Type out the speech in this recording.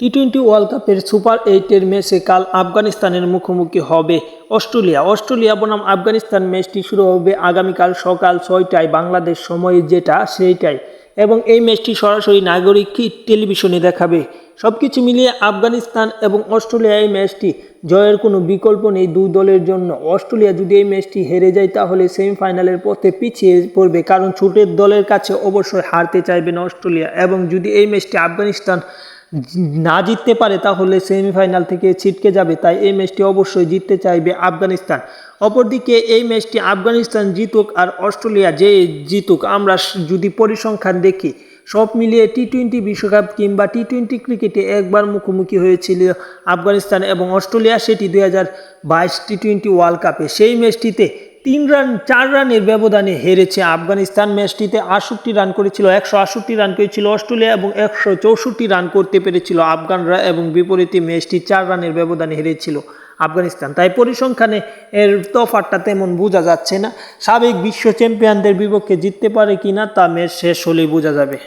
টি twenty world কাপের super এইটের ম্যাচে কাল আফগানিস্তানের মুখোমুখি হবে অস্ট্রেলিয়া। অস্ট্রেলিয়া বনাম আফগানিস্তান ম্যাচটি শুরু হবে আগামীকাল সকাল ছয়টায় বাংলাদেশ সময়ে যেটা সেইটাই। এবং এই ম্যাচটি সরাসরি নাগরিক টেলিভিশনে দেখাবে। সব কিছু মিলিয়ে আফগানিস্তান এবং অস্ট্রেলিয়া এই ম্যাচটি জয়ের কোনো বিকল্প নেই দুই দলের জন্য। অস্ট্রেলিয়া যদি এই ম্যাচটি হেরে যায় তাহলে সেমিফাইনালের পথে পিছিয়ে পড়বে, কারণ ছোটের দলের কাছে অবশ্যই হারতে চাইবে না অস্ট্রেলিয়া। এবং যদি এই ম্যাচটি আফগানিস্তান না জিততে পারে তাহলে সেমিফাইনাল থেকে ছিটকে যাবে, তাই এই ম্যাচটি অবশ্যই জিততে চাইবে আফগানিস্তান। অপরদিকে এই ম্যাচটি আফগানিস্তান জিতুক আর অস্ট্রেলিয়া যে জিতুক, আমরা যদি পরিসংখ্যান দেখি, সব মিলিয়ে টি টোয়েন্টি বিশ্বকাপ কিংবা টি টোয়েন্টি ক্রিকেটে একবার মুখোমুখি হয়েছিল আফগানিস্তান এবং অস্ট্রেলিয়া, সেটি দুই হাজার বাইশ টি টোয়েন্টি ওয়ার্ল্ড কাপে সেই ম্যাচটিতে তিন রান, চার রানের ব্যবধানে হেরেছে আফগানিস্তান। ম্যাচটিতে আটষট্টি রান করেছিল, একশো আটষট্টি রান করেছিল অস্ট্রেলিয়া এবং একশো চৌষট্টি রান করতে পেরেছিল আফগানরা এবং বিপরীতে ম্যাচটি চার রানের ব্যবধানে হেরেছিল আফগানিস্তান। তাই পরিসংখ্যানে এর তফাতটা তেমন বোঝা যাচ্ছে না। সাবেক বিশ্ব চ্যাম্পিয়নদের বিপক্ষে জিততে পারে কিনা তা ম্যাচ শেষ হলেই বোঝা যাবে।